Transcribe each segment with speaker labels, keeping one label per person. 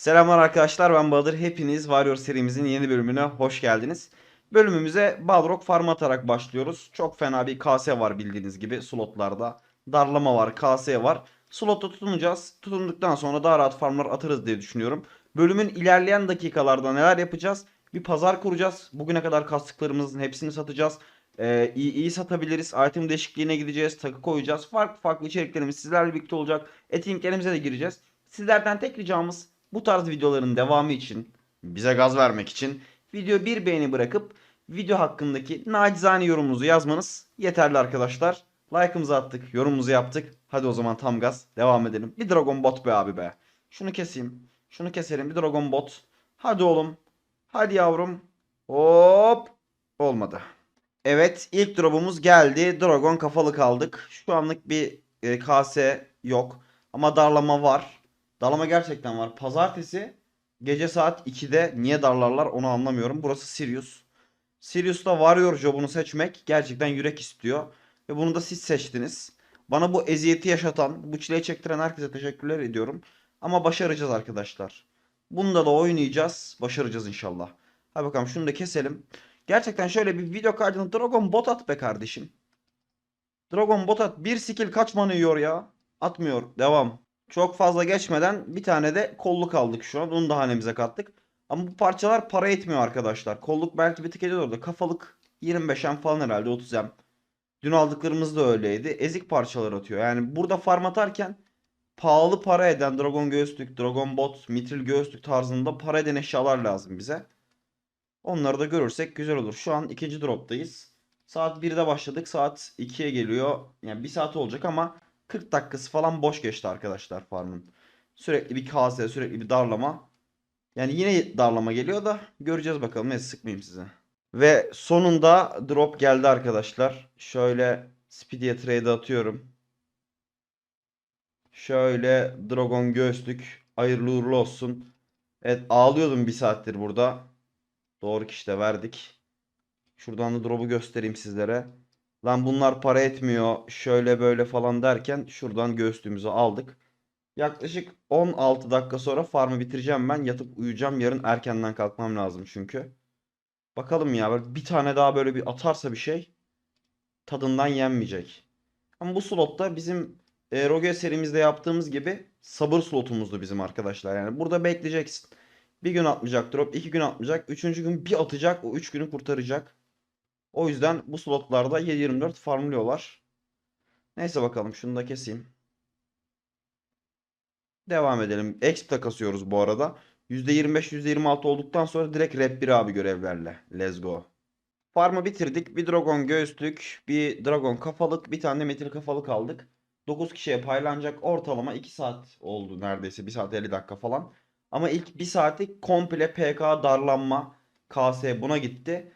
Speaker 1: Selamlar arkadaşlar ben Bahadır. Hepiniz Warrior serimizin yeni bölümüne hoş geldiniz. Bölümümüze Balrog farm atarak başlıyoruz. Çok fena bir KS var bildiğiniz gibi slotlarda. Darlama var, KS var. Slotta tutunacağız. Tutunduktan sonra daha rahat farmlar atarız diye düşünüyorum. Bölümün ilerleyen dakikalarda neler yapacağız? Bir pazar kuracağız. Bugüne kadar kastıklarımızın hepsini satacağız. Ee, iyi, iyi satabiliriz. Item değişikliğine gideceğiz. Takı koyacağız. Farklı farklı içeriklerimiz sizlerle birlikte olacak. Etkinliklerimize de gireceğiz. Sizlerden tek ricamız bu tarz videoların devamı için, bize gaz vermek için video bir beğeni bırakıp video hakkındaki nacizane yorumunuzu yazmanız yeterli arkadaşlar. Like'ımızı attık, yorumumuzu yaptık. Hadi o zaman tam gaz devam edelim. Bir Dragon Bot be abi be. Şunu keseyim. Şunu keselim. Bir Dragon Bot. Hadi oğlum. Hadi yavrum. Hop. Olmadı. Evet ilk drop'umuz geldi. Dragon kafalı kaldık. Şu anlık bir e, KS yok. Ama darlama var. Darlama gerçekten var. Pazartesi gece saat 2'de niye darlarlar onu anlamıyorum. Burası Sirius. Sirius'ta Warrior jobunu seçmek gerçekten yürek istiyor. Ve bunu da siz seçtiniz. Bana bu eziyeti yaşatan, bu çileyi çektiren herkese teşekkürler ediyorum. Ama başaracağız arkadaşlar. Bunda da oynayacağız. Başaracağız inşallah. Hadi bakalım şunu da keselim. Gerçekten şöyle bir video kaydını Dragon Bot at be kardeşim. Dragon Bot at. Bir skill kaç yiyor ya? Atmıyor. Devam. Çok fazla geçmeden bir tane de kolluk aldık şu an. Onu da hanemize kattık. Ama bu parçalar para etmiyor arkadaşlar. Kolluk belki bir tık ediyor da kafalık 25M falan herhalde 30M. Dün aldıklarımız da öyleydi. Ezik parçalar atıyor. Yani burada farm atarken pahalı para eden Dragon Göğüslük, Dragon Bot, Mitril Göğüslük tarzında para eden eşyalar lazım bize. Onları da görürsek güzel olur. Şu an ikinci droptayız. Saat 1'de başladık. Saat 2'ye geliyor. Yani 1 saat olacak ama 40 dakikası falan boş geçti arkadaşlar farmın. Sürekli bir kase, sürekli bir darlama. Yani yine darlama geliyor da göreceğiz bakalım. Neyse sıkmayayım size. Ve sonunda drop geldi arkadaşlar. Şöyle Speedy'e trade atıyorum. Şöyle Dragon göğüslük. Hayırlı uğurlu olsun. Evet ağlıyordum bir saattir burada. Doğru kişide verdik. Şuradan da drop'u göstereyim sizlere. Lan bunlar para etmiyor. Şöyle böyle falan derken şuradan göğüslüğümüzü aldık. Yaklaşık 16 dakika sonra farmı bitireceğim ben. Yatıp uyuyacağım. Yarın erkenden kalkmam lazım çünkü. Bakalım ya bir tane daha böyle bir atarsa bir şey tadından yenmeyecek. Ama bu slotta bizim e, Rogue serimizde yaptığımız gibi sabır slotumuzdu bizim arkadaşlar. Yani burada bekleyeceksin. Bir gün atmayacak drop, iki gün atmayacak. Üçüncü gün bir atacak, o üç günü kurtaracak. O yüzden bu slotlarda 7-24 farmlıyorlar. Neyse bakalım şunu da keseyim. Devam edelim. Exp de bu arada. %25 %26 olduktan sonra direkt rap 1 abi görevlerle. Let's go. Farmı bitirdik. Bir dragon göğüslük, bir dragon kafalık, bir tane de metal kafalık aldık. 9 kişiye paylanacak ortalama 2 saat oldu neredeyse. 1 saat 50 dakika falan. Ama ilk 1 saati komple PK darlanma KS buna gitti.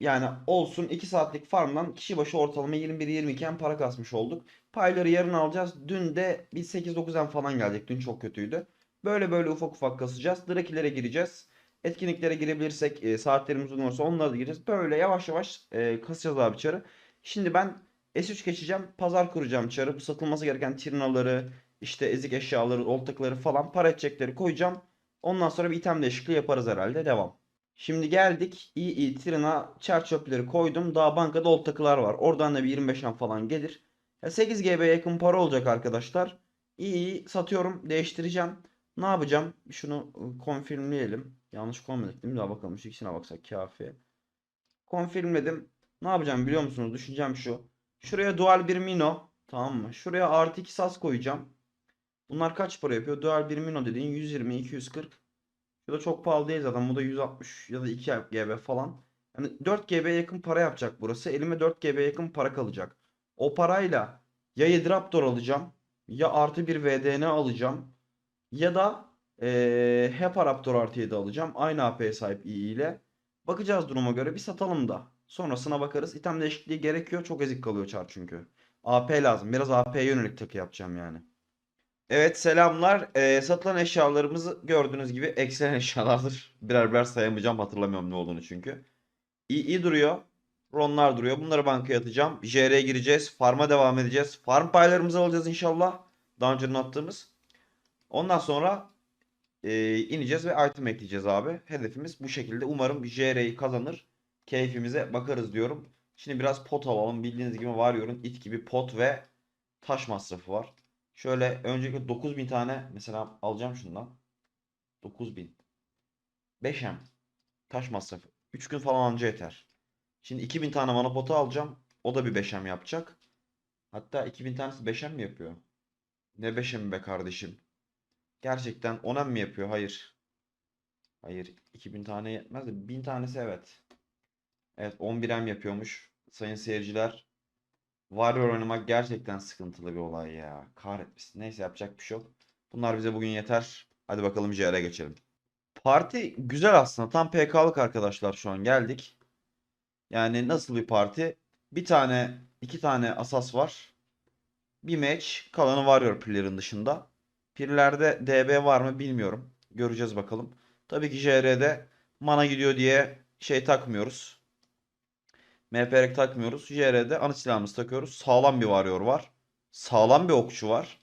Speaker 1: Yani olsun 2 saatlik farmdan kişi başı ortalama 21-22 iken para kasmış olduk. Payları yarın alacağız. Dün de bir 8-9'dan falan gelecek. Dün çok kötüydü. Böyle böyle ufak ufak kasacağız. Drakilere gireceğiz. Etkinliklere girebilirsek e, saatlerimiz uzun olursa onlara da gireceğiz. Böyle yavaş yavaş e, kasacağız abi çarı. Şimdi ben S3 geçeceğim. Pazar kuracağım çarı. Bu satılması gereken tirnaları, işte ezik eşyaları, oltakları falan para edecekleri koyacağım. Ondan sonra bir item değişikliği yaparız herhalde. Devam. Şimdi geldik. İyi iyi trina çer çöpleri koydum. Daha bankada old takılar var. Oradan da bir 25 an falan gelir. Ya 8 GB yakın para olacak arkadaşlar. İyi iyi satıyorum. Değiştireceğim. Ne yapacağım? Şunu konfirmleyelim. Yanlış koymadık değil mi? Daha bakalım şu ikisine baksak kafi. Konfirmledim. Ne yapacağım biliyor musunuz? Düşüneceğim şu. Şuraya dual bir mino. Tamam mı? Şuraya artı 2 sas koyacağım. Bunlar kaç para yapıyor? Dual bir mino dediğin 120, 240. Bu da çok pahalı değil zaten. Bu da 160 ya da 2 GB falan. Yani 4 GB yakın para yapacak burası. Elime 4 GB yakın para kalacak. O parayla ya 7 Raptor alacağım. Ya artı bir VDN alacağım. Ya da ee, HEPA Raptor artı 7 alacağım. Aynı AP'ye sahip iyi ile. Bakacağız duruma göre. Bir satalım da. Sonrasına bakarız. İtem değişikliği gerekiyor. Çok ezik kalıyor çar çünkü. AP lazım. Biraz AP'ye yönelik takı yapacağım yani. Evet selamlar. Ee, satılan eşyalarımızı gördüğünüz gibi ekselen eşyalardır. Birer birer sayamayacağım. Hatırlamıyorum ne olduğunu çünkü. İyi, iyi duruyor. Ronlar duruyor. Bunları bankaya atacağım. JR'ye gireceğiz. Farm'a devam edeceğiz. Farm paylarımızı alacağız inşallah. Daha önce attığımız. Ondan sonra e, ineceğiz ve item ekleyeceğiz abi. Hedefimiz bu şekilde. Umarım JR'yi kazanır. Keyfimize bakarız diyorum. Şimdi biraz pot alalım. Bildiğiniz gibi Warrior'un it gibi pot ve taş masrafı var. Şöyle öncelikle 9000 tane mesela alacağım şundan. 9000. 5M. Taş masrafı. 3 gün falan anca yeter. Şimdi 2000 tane mana potu alacağım. O da bir 5M yapacak. Hatta 2000 tanesi 5M mi yapıyor? Ne 5M be kardeşim? Gerçekten 10M mi yapıyor? Hayır. Hayır. 2000 tane yetmez de 1000 tanesi evet. Evet 11M yapıyormuş. Sayın seyirciler. Warrior oynamak gerçekten sıkıntılı bir olay ya. Kahretmesin. Neyse yapacak bir şey yok. Bunlar bize bugün yeter. Hadi bakalım JR'e geçelim. Parti güzel aslında. Tam PK'lık arkadaşlar şu an geldik. Yani nasıl bir parti? Bir tane, iki tane asas var. Bir match. Kalanı Warrior player'ın dışında. Pirlerde DB var mı bilmiyorum. Göreceğiz bakalım. Tabii ki JR'de mana gidiyor diye şey takmıyoruz. MPR'ek takmıyoruz. JR'de ana silahımızı takıyoruz. Sağlam bir Warrior var. Sağlam bir okçu var.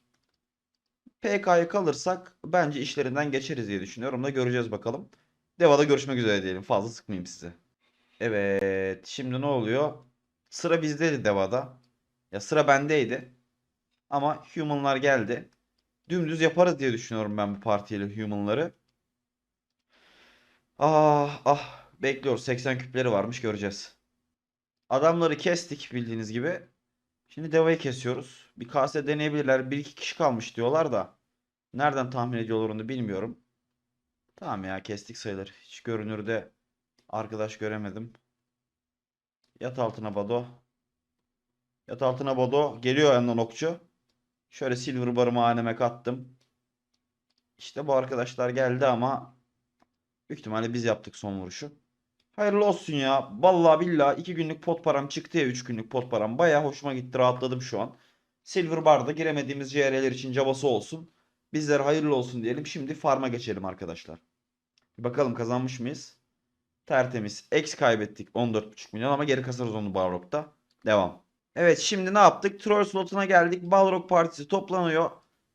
Speaker 1: PK'yı kalırsak bence işlerinden geçeriz diye düşünüyorum da göreceğiz bakalım. Deva'da görüşmek üzere diyelim. Fazla sıkmayayım sizi. Evet. Şimdi ne oluyor? Sıra bizdeydi Deva'da. Ya sıra bendeydi. Ama Human'lar geldi. Dümdüz yaparız diye düşünüyorum ben bu partiyle Human'ları. Ah ah. Bekliyoruz. 80 küpleri varmış göreceğiz. Adamları kestik bildiğiniz gibi. Şimdi Deva'yı kesiyoruz. Bir kase deneyebilirler. Bir iki kişi kalmış diyorlar da. Nereden tahmin ediyorlar onu bilmiyorum. Tamam ya kestik sayılır. Hiç görünürde arkadaş göremedim. Yat altına Bado. Yat altına Bado. Geliyor yandan okçu. Şöyle silver barımı haneme kattım. İşte bu arkadaşlar geldi ama büyük ihtimalle biz yaptık son vuruşu. Hayırlı olsun ya. Vallahi billahi 2 günlük pot param çıktı ya 3 günlük pot param. Baya hoşuma gitti rahatladım şu an. Silver Bar'da giremediğimiz CR'ler için cabası olsun. Bizlere hayırlı olsun diyelim. Şimdi farm'a geçelim arkadaşlar. Bir bakalım kazanmış mıyız? Tertemiz. X kaybettik 14.5 milyon ama geri kasarız onu Balrog'da. Devam. Evet şimdi ne yaptık? Troll slotuna geldik. Balrog partisi toplanıyor.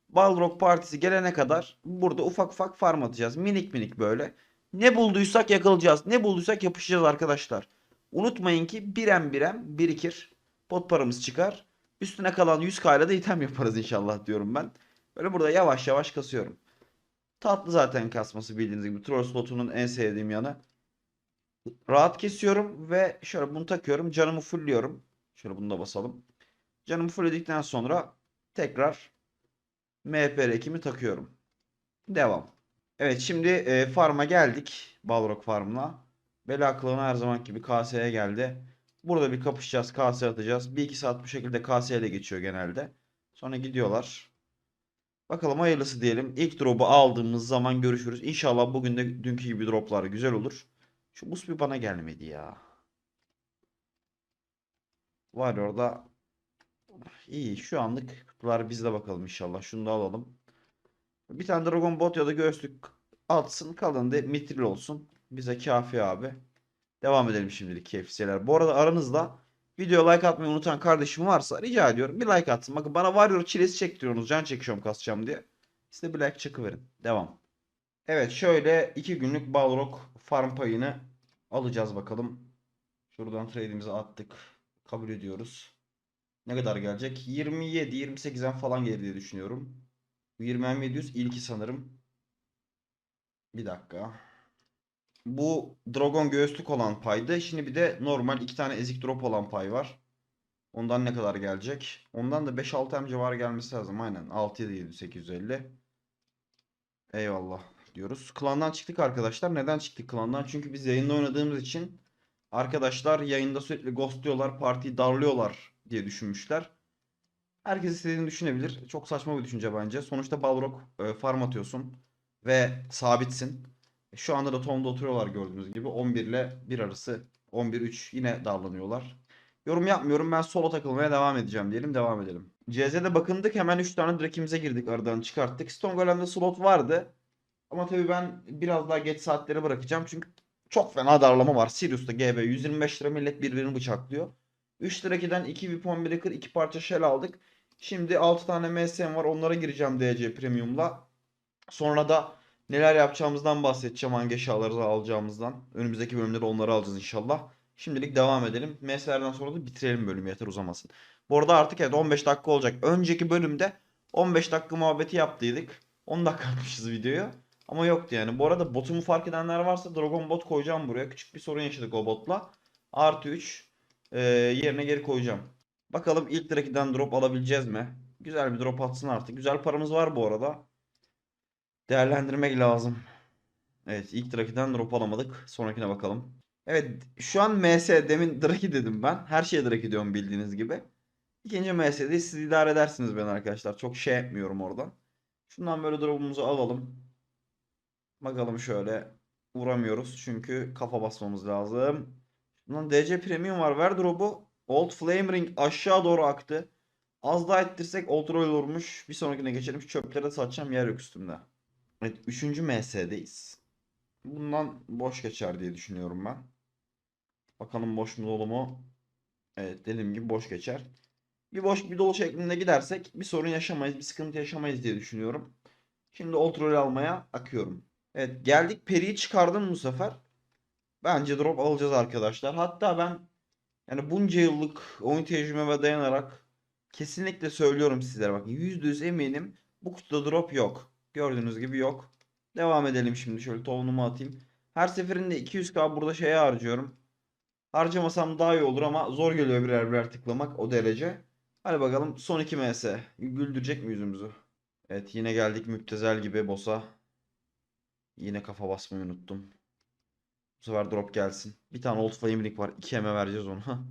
Speaker 1: Balrog partisi gelene kadar burada ufak ufak farm atacağız. Minik minik böyle. Ne bulduysak yakalayacağız. Ne bulduysak yapışacağız arkadaşlar. Unutmayın ki birem birem birikir. Pot paramız çıkar. Üstüne kalan 100k ile item yaparız inşallah diyorum ben. Böyle burada yavaş yavaş kasıyorum. Tatlı zaten kasması bildiğiniz gibi. Troll slotunun en sevdiğim yanı. Rahat kesiyorum ve şöyle bunu takıyorum. Canımı fullliyorum. Şöyle bunu da basalım. Canımı fullledikten sonra tekrar MPR ekimi takıyorum. Devam. Evet şimdi e, farm'a geldik. Balrog farm'la. Bela klanı her zaman gibi KS'ye geldi. Burada bir kapışacağız. KS atacağız. Bir iki saat bu şekilde KS ile geçiyor genelde. Sonra gidiyorlar. Bakalım hayırlısı diyelim. İlk drop'u aldığımız zaman görüşürüz. İnşallah bugün de dünkü gibi droplar güzel olur. Şu buz bir bana gelmedi ya. Var orada. İyi şu anlık kutular bizde bakalım inşallah. Şunu da alalım. Bir tane Dragon Bot ya da göğüslük atsın. Kalan da mitril olsun. Bize kafi abi. Devam edelim şimdilik keyifseler. Bu arada aranızda video like atmayı unutan kardeşim varsa rica ediyorum bir like atsın. Bakın bana Warrior çilesi çektiriyorsunuz. Can çekişiyorum kasacağım diye. Size bir like çakıverin. Devam. Evet şöyle 2 günlük Balrog farm payını alacağız bakalım. Şuradan trade'imizi attık. Kabul ediyoruz. Ne kadar gelecek? 27 28'den falan gelir diye düşünüyorum. Bu 20 700 ilki sanırım. Bir dakika. Bu Dragon göğüslük olan paydı. Şimdi bir de normal iki tane ezik drop olan pay var. Ondan ne kadar gelecek? Ondan da 5-6 M civarı gelmesi lazım. Aynen. 6 7 850. Eyvallah diyoruz. Klandan çıktık arkadaşlar. Neden çıktık klandan? Çünkü biz yayında oynadığımız için arkadaşlar yayında sürekli ghostluyorlar, partiyi darlıyorlar diye düşünmüşler. Herkes istediğini düşünebilir. Çok saçma bir düşünce bence. Sonuçta Balrog e, farm atıyorsun ve sabitsin. Şu anda da Tom'da oturuyorlar gördüğünüz gibi. 11 ile 1 arası 11-3 yine darlanıyorlar. Yorum yapmıyorum. Ben solo takılmaya devam edeceğim diyelim. Devam edelim. CZ'de bakındık. Hemen 3 tane drakimize girdik. Aradan çıkarttık. Stone Golem'de slot vardı. Ama tabii ben biraz daha geç saatlere bırakacağım. Çünkü çok fena darlama var. Sirius'ta GB 125 lira millet birbirini bıçaklıyor. 3 lira 2'den 2 Vipon Breaker 2 parça shell aldık. Şimdi 6 tane MSM var. Onlara gireceğim DC Premium'la. Sonra da Neler yapacağımızdan bahsedeceğim. Hangi eşyaları alacağımızdan. Önümüzdeki bölümde de onları alacağız inşallah. Şimdilik devam edelim. MS'lerden sonra da bitirelim bölümü yeter uzamasın. Bu arada artık evet 15 dakika olacak. Önceki bölümde 15 dakika muhabbeti yaptıydık. 10 dakika atmışız videoyu. Ama yoktu yani. Bu arada botumu fark edenler varsa Dragon Bot koyacağım buraya. Küçük bir sorun yaşadık o botla. Artı 3 e, yerine geri koyacağım. Bakalım ilk Draki'den drop alabileceğiz mi? Güzel bir drop atsın artık. Güzel paramız var bu arada. Değerlendirmek lazım. Evet ilk Draki'den drop alamadık. Sonrakine bakalım. Evet şu an MS demin Draki dedim ben. Her şeye Draki diyorum bildiğiniz gibi. İkinci MS'de siz idare edersiniz ben arkadaşlar. Çok şey yapmıyorum oradan. Şundan böyle drop'umuzu alalım. Bakalım şöyle. Vuramıyoruz çünkü kafa basmamız lazım. Bundan DC Premium var. Ver drop'u. Old Flame Ring aşağı doğru aktı. Az daha ettirsek Old Royal olmuş. Bir sonrakine geçelim. Şu çöpleri de. Yer yok üstümde. Evet. Üçüncü MS'deyiz. Bundan boş geçer diye düşünüyorum ben. Bakalım boş mu dolu mu? Evet dediğim gibi boş geçer. Bir boş bir dolu şeklinde gidersek bir sorun yaşamayız, bir sıkıntı yaşamayız diye düşünüyorum. Şimdi Old Royal almaya akıyorum. Evet geldik Peri'yi çıkardım bu sefer. Bence drop alacağız arkadaşlar. Hatta ben yani bunca yıllık oyun tecrübeme dayanarak kesinlikle söylüyorum sizlere bakın %100 eminim bu kutuda drop yok. Gördüğünüz gibi yok. Devam edelim şimdi şöyle tohumu atayım. Her seferinde 200k burada şeye harcıyorum. Harcamasam daha iyi olur ama zor geliyor birer birer tıklamak o derece. Hadi bakalım son 2 ms. Güldürecek mi yüzümüzü? Evet yine geldik müptezel gibi boss'a. Yine kafa basmayı unuttum. Bu sefer drop gelsin. Bir tane old flame ring var. 2 eme vereceğiz onu.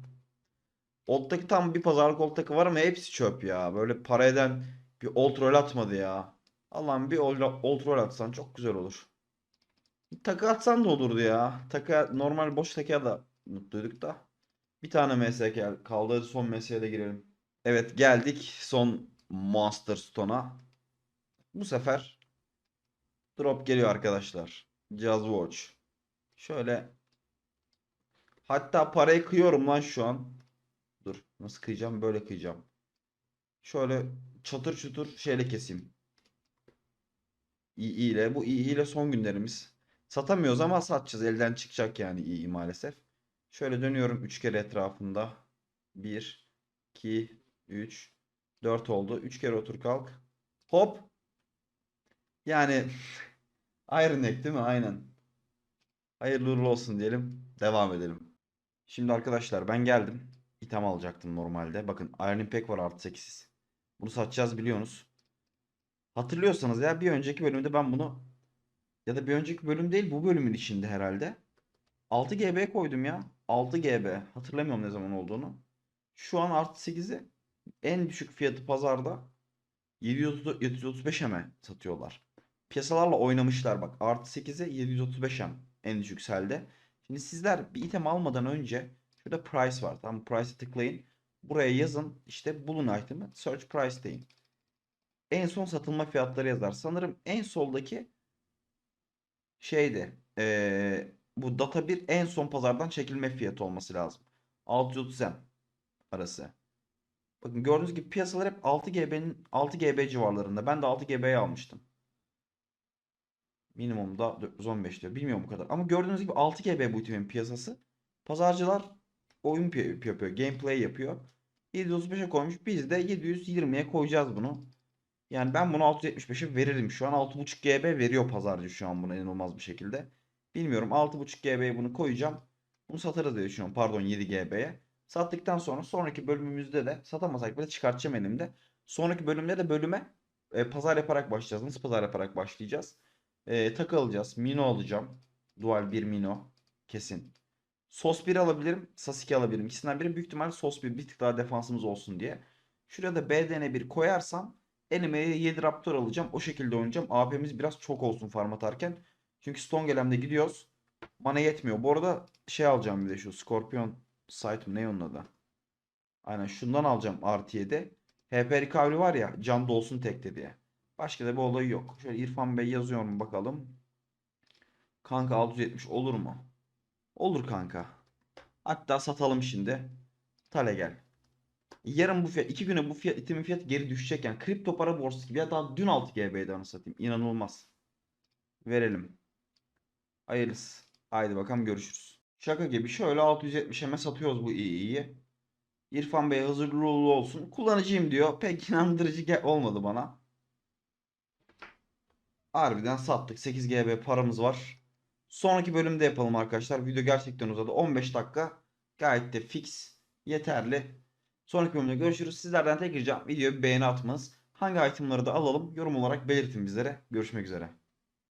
Speaker 1: Old'daki tam bir pazarlık old takı var ama hepsi çöp ya. Böyle para eden bir old roll atmadı ya. Allah'ım bir old, old atsan çok güzel olur. Bir takı atsan da olurdu ya. Takı normal boş takıya da mutluyduk da. Bir tane MS kaldı. Hadi son MS'ye de girelim. Evet geldik son Monster Stone'a. Bu sefer drop geliyor arkadaşlar. Jazz Watch. Şöyle hatta parayı kıyıyorum lan şu an. Dur nasıl kıyacağım böyle kıyacağım. Şöyle çatır çutur şeyle keseyim. İyi ile bu iyi ile son günlerimiz. Satamıyoruz ama satacağız. Elden çıkacak yani iyi maalesef. Şöyle dönüyorum 3 kere etrafında. 1 2 3 4 oldu. 3 kere otur kalk. Hop. Yani Iron Neck değil mi? Aynen. Hayırlı uğurlu olsun diyelim. Devam edelim. Şimdi arkadaşlar ben geldim. İtem alacaktım normalde. Bakın Iron Impact var artı 8. Bunu satacağız biliyorsunuz. Hatırlıyorsanız ya bir önceki bölümde ben bunu ya da bir önceki bölüm değil bu bölümün içinde herhalde. 6 GB koydum ya. 6 GB. Hatırlamıyorum ne zaman olduğunu. Şu an artı 8'i en düşük fiyatı pazarda 730 735 M satıyorlar. Piyasalarla oynamışlar bak. Artı 8'e 735 M en düşük selde. Şimdi sizler bir item almadan önce şurada price var. Tamam price'e tıklayın. Buraya yazın. işte bulun item'ı. Search price deyin. En son satılma fiyatları yazar. Sanırım en soldaki şeydi. Ee, bu data 1 en son pazardan çekilme fiyatı olması lazım. 630 M arası. Bakın gördüğünüz gibi piyasalar hep 6 GB'nin 6 GB civarlarında. Ben de 6 GB'ye almıştım. Minimumda 415 diyor. Bilmiyorum bu kadar. Ama gördüğünüz gibi 6 GB bu itemin piyasası. Pazarcılar oyun yapıyor. Gameplay yapıyor. 735'e koymuş. Biz de 720'ye koyacağız bunu. Yani ben bunu 675'e veririm. Şu an 6.5 GB veriyor pazarcı şu an buna inanılmaz bir şekilde. Bilmiyorum 6.5 GB'ye bunu koyacağım. Bunu satarız diye düşünüyorum. Pardon 7 GB'ye. Sattıktan sonra sonraki bölümümüzde de satamasak bile çıkartacağım elimde. Sonraki bölümde de bölüme e, pazar yaparak başlayacağız. Nasıl pazar yaparak başlayacağız? E, takı alacağız. Mino alacağım. Dual bir Mino. Kesin. Sos 1 alabilirim. Sasuke alabilirim. İkisinden biri büyük ihtimalle Sos 1 bir tık daha defansımız olsun diye. Şuraya da BDN1 koyarsam elime 7 Raptor alacağım. O şekilde oynayacağım. AP'miz biraz çok olsun farm atarken. Çünkü Stone Gelem'de gidiyoruz. Bana yetmiyor. Bu arada şey alacağım bir de şu Scorpion Sight ne onun adı? Aynen şundan alacağım 7. HP Recovery var ya can dolsun tekte diye. Başka da bir olayı yok. Şöyle İrfan Bey yazıyorum bakalım. Kanka 670 olur mu? Olur kanka. Hatta satalım şimdi. Tale gel. Yarın bu fiyat, iki güne bu fiyat, itimin fiyatı geri düşecek yani. Kripto para borsası gibi ya daha dün 6 GB'de anı satayım. İnanılmaz. verelim. Hayırlısı. Haydi bakalım görüşürüz. Şaka gibi şöyle 670'e satıyoruz bu İİ'yi. İrfan Bey hazırlı olsun. Kullanıcıyım diyor. Pek inandırıcı olmadı bana. Harbiden sattık. 8 GB paramız var. Sonraki bölümde yapalım arkadaşlar. Video gerçekten uzadı. 15 dakika. Gayet de fix. Yeterli. Sonraki bölümde görüşürüz. Sizlerden tek ricam videoya beğeni atmanız. Hangi itemları da alalım yorum olarak belirtin bizlere. Görüşmek üzere.